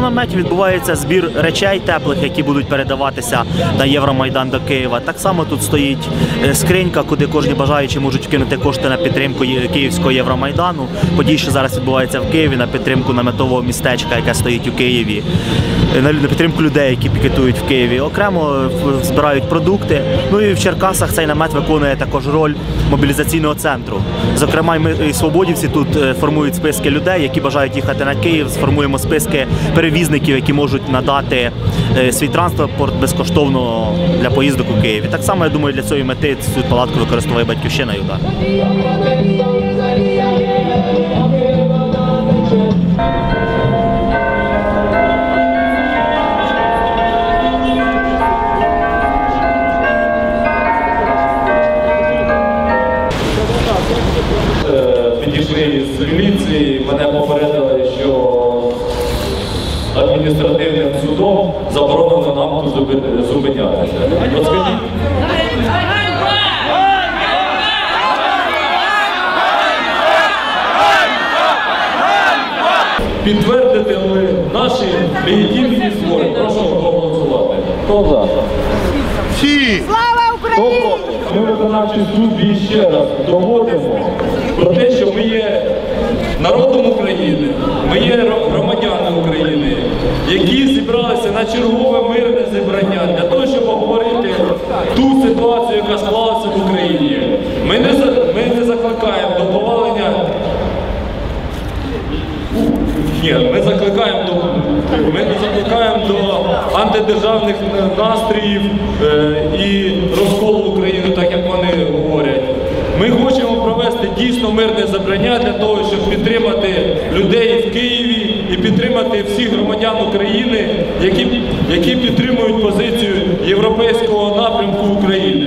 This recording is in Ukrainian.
наметі відбувається збір речей теплих, які будуть передаватися на Євромайдан до Києва. Так само тут стоїть е, скринька, куди кожні бажаючі можуть вкинути кошти на підтримку Київського Євромайдану. Подій, що зараз відбувається в Києві, на підтримку наметового містечка, яке стоїть у Києві, е, на підтримку людей, які пікетують в Києві. Окремо е, збирають продукти. Ну і в Черкасах цей намет виконує також роль мобілізаційного центру. Зокрема, ми і свободівці тут формують списки людей, які бажають їхати на Київ. Сформуємо списки перевізників, які можуть надати е, свій транспорт безкоштовно для поїздок у Києві. Так само я думаю, для цієї мети цю палатку використовує батьківщина Юда. Е, підійшли з міліції, мене попередили, що адміністративним судом заборонено нам тут зупинятися. От скажіть, підтвердити наші легітимні збори. Прошу проголосувати. Хто за? Слава Україні! Тобто ми виконавчий службі ще раз доводимо про те, що ми є народом України, ми є ро- громадяни України, які зібралися на чергове мирне зібрання для того, щоб обговорити ту ситуацію, яка склалася в Україні. Ми не, ми не закликаємо до повалення ні, ми закликаємо до ми не закликаємо до антидержавних настроїв е, і розколу України, так як вони говорять. Ми хочемо провести дійсно мирне забрання для того, щоб підтримати людей в Києві і підтримати всіх громадян України, які, які підтримують позицію європейського напрямку України.